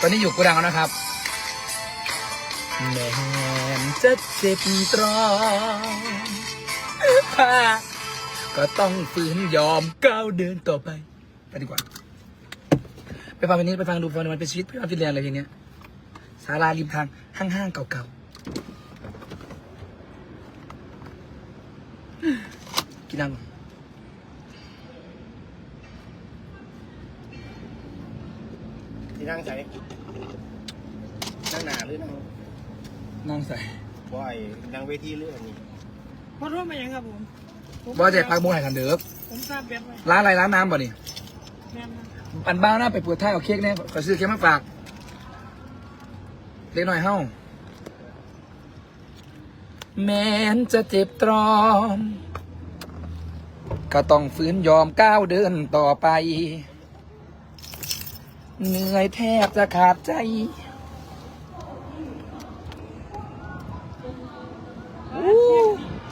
ตอนนี้อยู่กูดังแล้วนะครับแม้นจะเจ็บตรอมก็ต้องฝืนยอมก้าวเดินต่อไป ไปดีกว่า ไปฟังเพลงนี้ไปฟังดูฟังดูมันเป็นชีวิตเพี่มาฟินแลนด์เลยเพลงเนี้ยศาลาริมทางห้างๆเก่าๆกินน้ำก่อน นั่งใช้นั่งหนาหรือนั่งนั่งใส่บ่อยนั่งเวทีหรืออันนี้ขอโทษมายังครับผมผมว่าจะพักมุ้งไหนกันเด้อผมทราบแบบไว้ร้านอะไรร้านน้ำบ่นี่แม่นนะปันบ้าหน้าไปเปิดท่าเอาเค้กเนี่ยขอซื้อเค้กมาฝากเล็กหน่อยเฮ้าแม้นจะเจ็บตรอม ก็ต้องฝืนยอมก้าวเดินต่อไป เหนื่อยแทบจะขาดใจ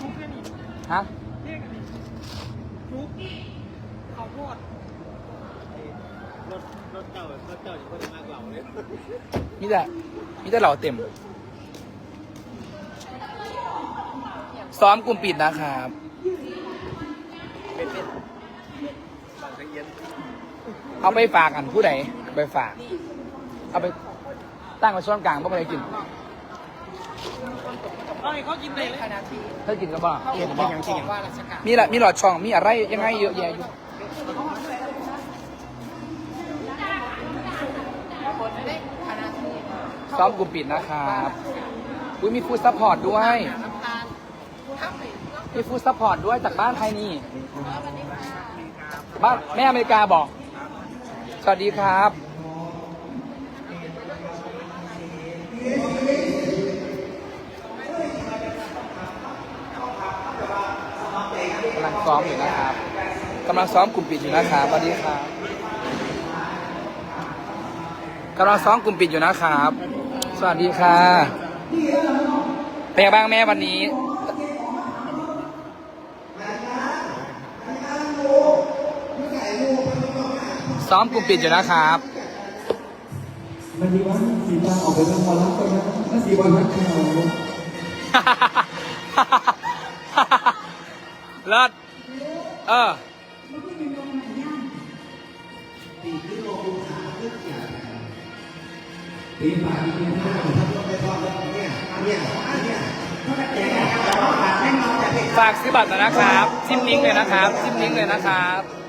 ทุกแค่นี้ฮะเรียกกันดิทุกข้าวโพดรถรถเจ้ารถเจ้าอยู่คนมากกว่าเลยมีแต่มีแต่เหล่าเต็ม ซ้อมกลุ่มปิดนะครับเป็นเป็นบางตะเอียนเอาไปฝากอันผู้ใด ไปฝาก เอาไปตั้งไว้ช่วงกลางเพื่อไปกินเอาให้เขากินเลยเลยถ้ากินก็บ้าเอียนเป็นยังจริงมีละมีหลอดช่องมีอะไรยังไงเยอะแยะอยู่ซ้อมกลุ่มปิดนะครับอุ้ยมีฟู้ดซัพพอร์ตด้วยมีฟู้ดซัพพอร์ตด้วยจากบ้านไทยนี่บ้านแม่อเมริกาบอก สวัสดีครับ กำลังซ้อมอยู่นะครับ กำลังซ้อมกลุ่มปิดอยู่นะครับสวัสดีครับ กำลังซ้อมกลุ่มปิดอยู่นะครับ สวัสดีค่ะเป็นไงบ้างแม่วันนี้ ซ้อมกลุ่มปิดอยู่นะครับมันมีวันสีตาออกไปทางบอลลังก็นะถ้าสีบอลนักข่าเลิศเออปีผ่านปีผ่านฝากซื้อบัตรหน่อยนะครับจิ้มลิงก์เลยนะครับจิ้มลิงก์เลยนะครับ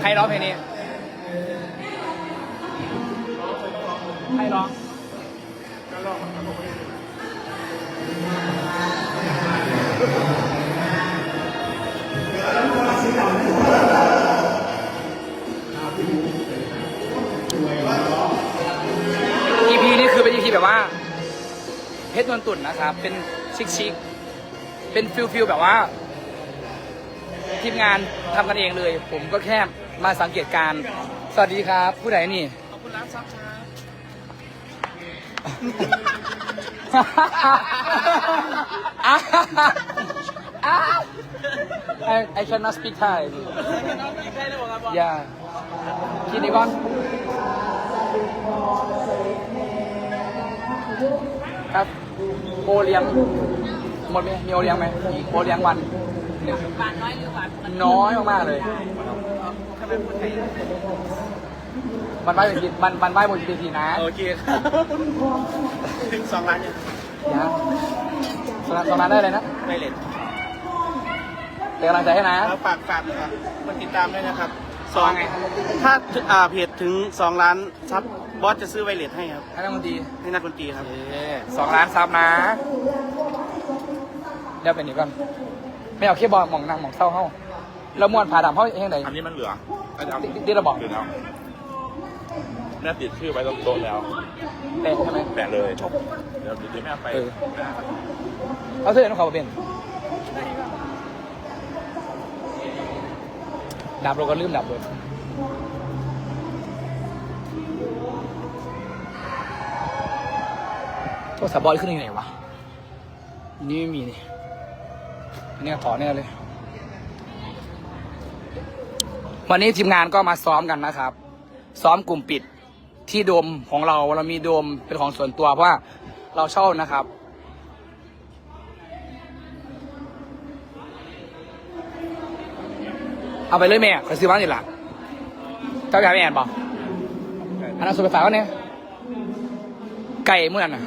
ใครร้องเพลงนี้ ใครร้อง EP นี่คือเป็น EP แบบว่า เพชรนวลตุ่นนะครับ เป็นชิคชิคเป็นฟิลฟิลแบบว่า ทีมงานทำกันเองเลย ผมก็แค่ มาสังเกตการณ์สวัสดีครับ ผู้ใดนี่ ขอบคุณร้านซับช้า I I cannot speak Thai น้องไม่ใช่เลยบอกครับ yeah คิดดีก่อนครับโอเลี้ยงหมดไหมมีโอเลี้ยงไหมมีโอเลี้ยงวันหนึ่งหวานน้อยหรือหวานมันน้อยมากๆเลยถ้า เป็นคนไทยมันไหว้เป็นทีมันมันไหว้บนเวทีนะโอเคครับถึงสองล้านยังนะสำหรับตรงนั้นได้เลยนะไม่เลทเป็นกำลังใจให้นะแล้วฝากฝากนะครับมาติดตามด้วยนะครับสองไงถ้าอ่าเพจถึงสองล้านซับบอสจะซื้อไวเลทให้ครับให้นักดนตรีให้นักดนตรีครับเอ๊ะสองล้านซับนะเดี๋ยวเป็นนี่ก่อนไม่เอาแค่บอลมองนางมองเศร้าเฮ้า แล้วมวนผ่าดำเฮ้าเองไหนอันนี้มันเหลือก็จะเอาที่ที่เราบอกเหลือแล้วแม่ติดชื่อไว้ตรงโต๊ะแล้วแปะใช่ไหมแปะเลย เดี๋ยวเดี๋ยวแม่เอาไปเออเอาเสื้อน้องเขามาเป็นดับเราก็ลืมดับเลยโทรศัพท์บอลขึ้นยังไงวะอันนี่ไม่มีนี่อันนี้ถอนแน่เลย วันนี้ทีมงานก็มาซ้อมกันนะครับ ซ้อมกลุ่มปิดที่โดมของเราเรามีโดมเป็นของส่วนตัวเพราะว่าเราเช่านะครับ เอาไปเลยแม่ขอซื้อบ้านนี่ละเจ้าอยากแม่บอกอันนั้นสุดไปฝากเขาเนี่ยไก่เมื่อน่ะ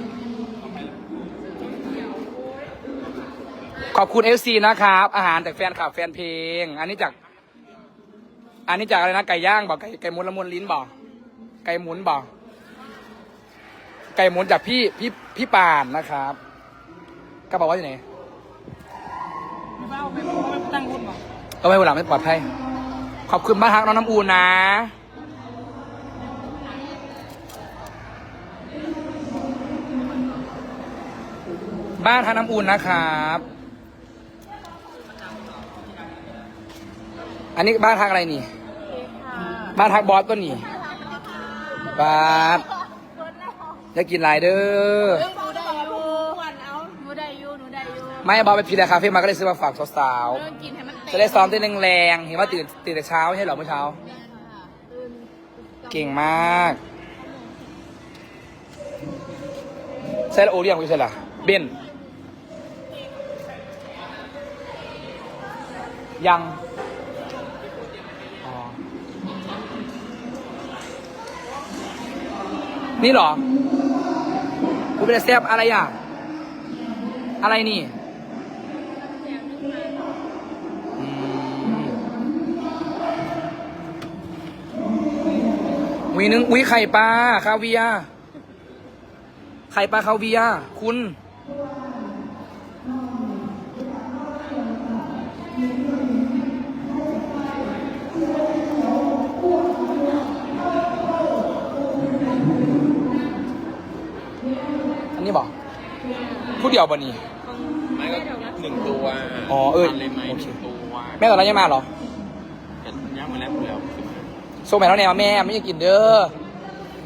ขอบคุณเอฟซีนะครับ อาหารจากแฟนคลับแฟนเพลง อันนี้จาก อันนี้จากอะไรนะไก่ย่างบอกไก่ไก่หมุนละมุนลิ้นบอกไก่หมุนบอกไก่หมุนจากพี่พี่พี่ปานนะครับกระเป๋าว่าอยู่ไหนไม่เบ้าไปไปตั้งคุณบอกเอาไว้เวลาไม่ปลอดภัยขอบคุณมากครับน้องน้ำอูนนะบ้านทางน้ำอูนนะครับ อันนี้บ้านทางอะไรนี่ บ้านทางบอสก็นี่บาสจะกินไรเด้อหนูได้อยู่วันเอาหนูได้อยู่หนูได้อยู่ไม่บอสไปพีดาคาเฟ่มาก็เลยซื้อมาฝากสาวเรื่องกินให้มันๆเต็มจะได้ซ้อมเต้นแรงๆ เห็นว่าตื่นตื่นแต่เช้าไม่ใช่เหรอเมื่อเช้า เก่งมากใช่แล้วโอเลี้ยงไม่ใช่เหรอเบนยังอ๋อ นี่หรอกูเป็นแซบอะไรอะ อะไรนี่มวีนึงอุ้ยไข่ปลาคาเวียไข่ปลาคาเวียคุณ นนี้บอกพูดเดียวบ่นี่ ไม่ก็หนึ่งตัวอ๋อเออทานเลยไหมโอหเคนึ่งตัวแม่ตอนนั้นยังมาเหรอเห็นย่างมาแล้วหมดแล้วส่งไปแล้วแน่ว่าแม่ไม่อยากกินเด้อ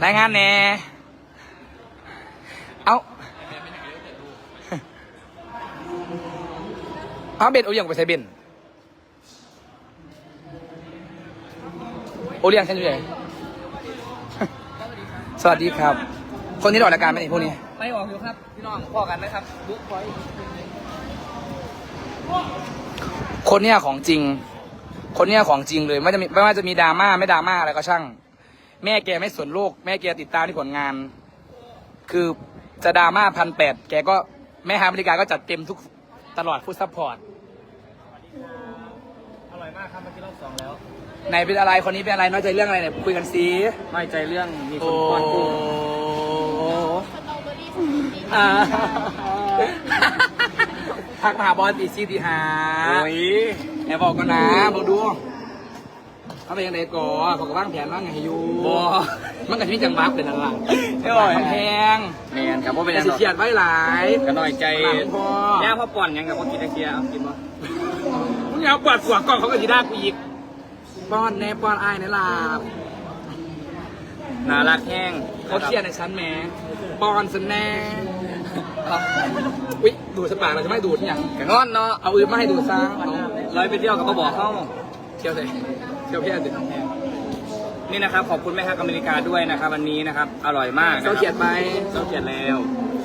รายงานแน่เอาเอาเบนโอเลี้ยงไปใส่เบนโอเลี้ยงฉันอยู่ไหน สวัสดีครับ คนที่ออกรายการไหมนี่พวกนี้ ไปออกอยู่ครับ พี่น้องพอกันนะครับบุ๊กพอยคนเนี้ยของจริง คนเนี้ยของจริงเลยไม่จะมีไม่ว่าจะมีดราม่าไม่ดราม่าอะไรก็ช่าง แม่แกไม่สนโลก แม่แกติดตามที่ผลงาน คือจะดราม่าพันแปดแกก็แม่ฮาบริการก็จัดเต็มทุกตลอดฟูดซัพพอร์ตอร่อยมากครับเมื่อกี้รอบสองแล้วไหนเป็นอะไรคนนี้เป็นอะไรน้อยใจเรื่องอะไรเนี่ยคุยกันสิไม่ใจเรื่องมีคโอ้นป้อนกุ้งสตร อเบอรี่สมูทตี้อ่าทักมาหาบอลตีซีตีหาโอ้ยแอบบอกกันนะบอกดูเขาเป็นยังไงก่อนเขาก็วางแผนว่างไงให้อยู่บอมันก็จะมีจังหวะเป็นอะไรไม่บ่อยมันแพงแมนครับว่าเป็นแต่ยังสิเครียดไว้หลายก็น้อยใจหลังพ่อย่าพ่อป่อนยังกับพ่อกินตะเคียเอากินบ่มึงเอาปวดหัวกล่องเขาก็จีด้ากูอีกป้อนแน่ป้อนอายแน่ลาบน่ารักแห้งเขาเครียดในชั้นแหม่ ป้อนสแน่เอาอุ๊ยดูดสปากเราจะไม่ดูดที่ยังกะงอนเนาะเอาอื่นมาให้ดูดซะเอาร้อยไปเที่ยวกับพ่อบอกเขาเที่ยวเลยเที่ยวเพี้ยนดินี่นะครับขอบคุณแม่ค้าอเมริกาด้วยนะครับวันนี้นะครับอร่อยมากนะครับเขาเขียนไปเขาเขียนแล้ว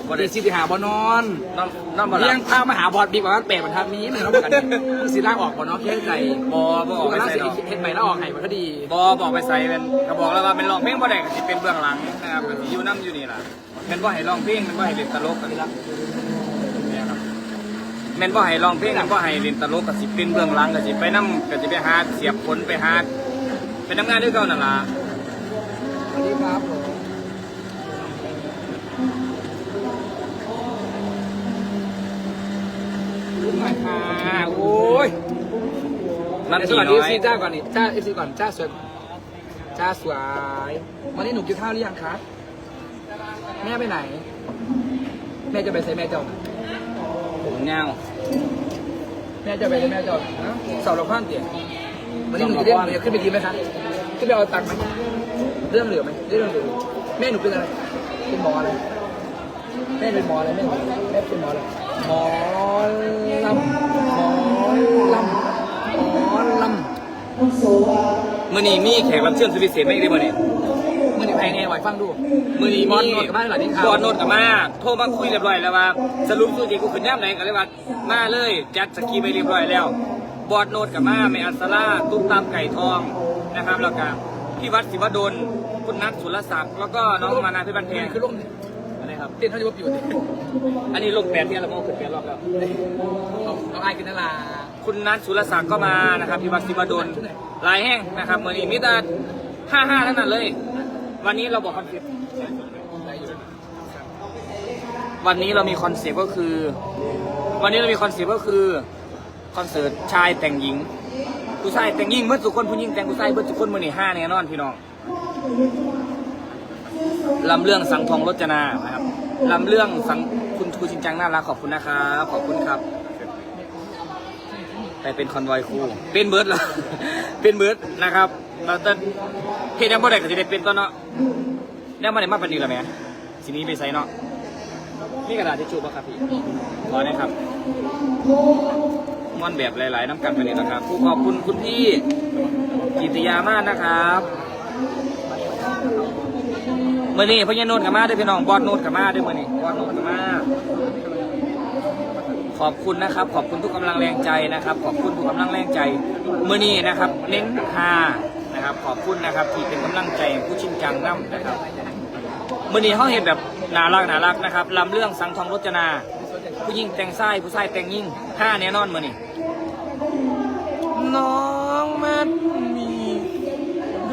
บตีริซีตีหาบอนอนน้องน้องบอลเลี้ยงพามาหาบอดบิ๊กว่าแปลกมันทำนี้มันต้องกันมึงสีล่างออกบอนน้องแค่ใจบอบอออกไปล่างใส่สีดอกเห็นใหม่แล้วออกไห้มันก็ดีบอบอกไปใส่เป็นก็บอกแล้วว่าเป็นร้องเพลงบ่ได้ก็สิเป็นเบื้องหลังนะครับก็สิอยู่น้ำอยู่นี่ล่ะ มันว่าให้ลองเพลงมันว่าให้เล่นตลกกันละเแมันว่าให้ลองเพลงมันว่าให้เล่นตลกกับสิเป็นเบื้องหลังกับสิไปน้ำกับสิไปหาเสียบผลไปหาเป็นน้ำงานด้วยกันนั่นล่ะสวัสดีครับผมอ่าโอ้ยนสตีวัสดีน้อซียจ้าก่อนนี่จ้าเอซีก่อนจ้าสวยจ้าสวยวันนี้หนูกินข้าวหรือยังคะ แม่ไปไหน แม่จะไปใส่แม่เจ้าผมเงาแม่จะไปใส่แม่เจ้านะสอบเราข้ามเตียงวันนี้หนูจะเรียกหนูจะขึ้นไปดีไหมคะขึ้นไปเอาตังค์ไหมเรื่องเหลือไหมเรื่องเหลือแม่หนูเป็นอะไรเป็นหมออะไรแม่เป็นหมออะไรแม่แม่เป็นหมออะไรหมอลำหมอลำหมอลำมื่อนี้มีแขกรับเชิญสุดพิเศษไม่ได้บ่เนี่ย มือนี่แพงไงไหวฟังดูมื่อนี้บอลมีโนดกับบ้านหลังนี้ครับบอลโนดกับมาโทรมาคุยเรียบร้อยแล้วว่าสรุปสุดที่กูขึ้นย่ำไหนก็เลยว่ามาเลยจัดสกีไปเรียบร้อยแล้ว บอดโนดกับมาแม่อัสลาตุ้มตามไก่ทองนะครับแล้วก็พี่วัดศิวดลคุณนัทสุรศักดิ์แล้วก็น้องมานาพิบันเพเพลงงคือลงอะไรครับเต้นเท่าที่ว่าปิวเนี่ยอันนี้ลงแปดเที่ยวแล้วมั้งขึ้นแปดรอบแล้วเอาเอาไอ้กินนาลาคุณนัทสุรศักดิ์ก็มานะครับพี่วัดศิวดลลายแห้งนะครับเมื่อนี้มิตรห้าห้าทั้งนั้นเลย วันนี้เราบอกคอนเซ็ปต์วันนี้เรามีคอนเซ็ปต์ก็คือ วันนี้เรามีคอนเซ็ปต์ก็คือคอนเสิร์ตชายแต่งหญิงผู้ชายแต่งหญิงเมื่อสุคนผู้หญิงแต่งผู้ชายเมื่อสุคนมื่อนี่ห้าแน่นอนพี่น้องลำเรื่องสังทองรจนานะครับลำเรื่องสังคุณครูชินจังน่ารักขอบคุณนะครับขอบคุณครับไปเป็นคอนวอยครูเป็นเบิร์ดเหรอเป็นเบิร์ดนะครับ เราจะเฮ็ดยังบ่ได้ก็สิได้เป็นตอนเนาะแล้วมาได้มาปานนี้แล้วแหม่สิหนี้ไปใส่เนาะมีกระดาษทิชชู่ป่ครับพี่ขอหนะครับม้วนแบบหลายๆน้ำกันไปนี่นะครับผู้ขอบคุณคุณพี่กิติยามากนะครับเมื่อนี้พญาโนนกับมาด้วยพี่น้องบอดโนนกับมาด้วยมื่อนี้บอดโนนกับมา ขอบคุณนะครับ ขอบคุณทุกกำลังแรงใจนะครับ ขอบคุณทุกกำลังแรงใจ เมื่อนี้นะครับ เน้นฮา นะครับ ขอบคุณนะครับ ที่เป็นกำลังใจผู้ชินจังน้ำนะครับเมื่อนี้เขาเห็นแบบน่ารักน่ารักนะครับลำเรื่องสังทองรจนา ผู้หญิงแต่งไส้ผู้ชายแต่งยิ่งห้าแน่นอนมื่อนี้น้องมันมี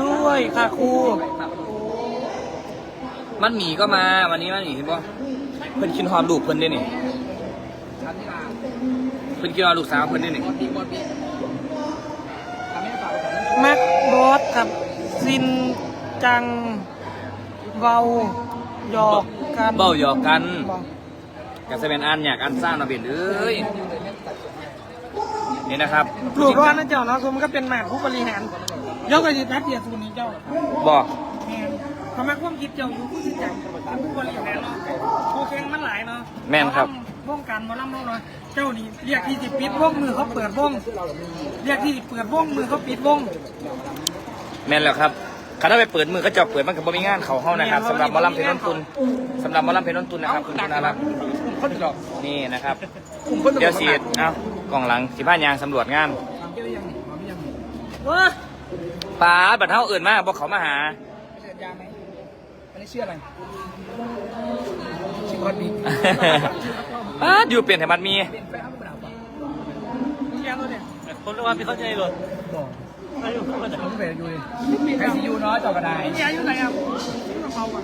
ด้วยค่ะครูมันหมีก็มาวันนี้มันหมีเห็นปะเพิ่นคินฮอดลูกเพิ่นได้นี่ชั้นที่ลาเพิ่นคิดว่าลูกสาวเพิ่นนี่นี่ บอลปีบอลปีทำให้ฝากกับ แม็กบอสกับซินจังเวาหยอกกันเบ้าหยอกกันบอกกับเซเวนอันอยากอันสร้างมาเปลี่ยนเอ้ยนี่นะครับหลูกว่านะเจ้าเนาะผมก็เป็นแม่ผู้บริหารยกไปสิแป๊บเดียวสูนี้เจ้าบอกแม่นเขามาความคิดเจ้าอยู่ผู้สิจังผู้บริหารเนาะผู้แข่งมันหลายเนาะแม่นครับ วงการหมอลำเนาะเจ้านี่เรียกที่สิปิดวงมือเขาเปิดวงเรียกที่สิเปิดวงมือเขาปิดวงแม่นแล้วครับคณะไปเปิดมือก็จะเปิดมันกับบ่มีงานเขาเฮานะครับสำหรับหมอลำเพชรนนทุนสำหรับหมอลำเพชรนนทุนนะครับคุณคุณอารักษ์คนหรอกนี่นะครับกลุ่มคนเดี๋ยวสีเอ้ากล่องหลังสิบ้านยางสำรวจงานทำเกี่ยวยังหอมยังว้าป้าบัดเฮาเอื่นมาบอกเขามาหาเชื่อยาไหมอันนี้เชื่ออะไรชื่อบอลปี ป้าดอยู่เปลี่ยนให้มันมีเป็นแฟนเขาเป็นหนาวปะเรียกรถเนี่ยคนรู้ว่าพี่เข้าใจรถบอกเขาเป็นอยู่เลยใครซียูเนาะจอกระไดเมียอยู่ไหนอะที่มาเมาอะ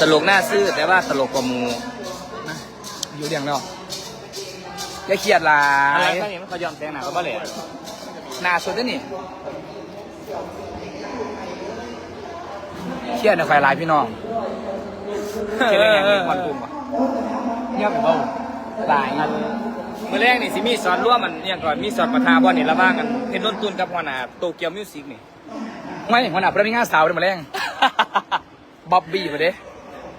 ตลกหน้าซื่อแต่ว่าตลกกว่าหมูอยู่เดียงแล้วอย่าเครียดหลาอะไรยก็ยังไม่เขายอมแต่งหนาเขาบ่เลยหนาสุดแล้วนี่ เครียดนะไฟลายพี่น้องเชื่อยังมีความปุ่มอะเงียบไปเบ้าหลายเมื่อแรกนี่สิมีสอนร่วมมันเนี่ยก่อนมีสอนประทาบอลนี่ระหว่างกันเพชรนนตุนกับหัวหน้าโตเกียวมิวสิกนี่ไม่หัวหน้าพระมีงานสาวเดี๋ยวมาแรงบ๊อบบี้มาเด้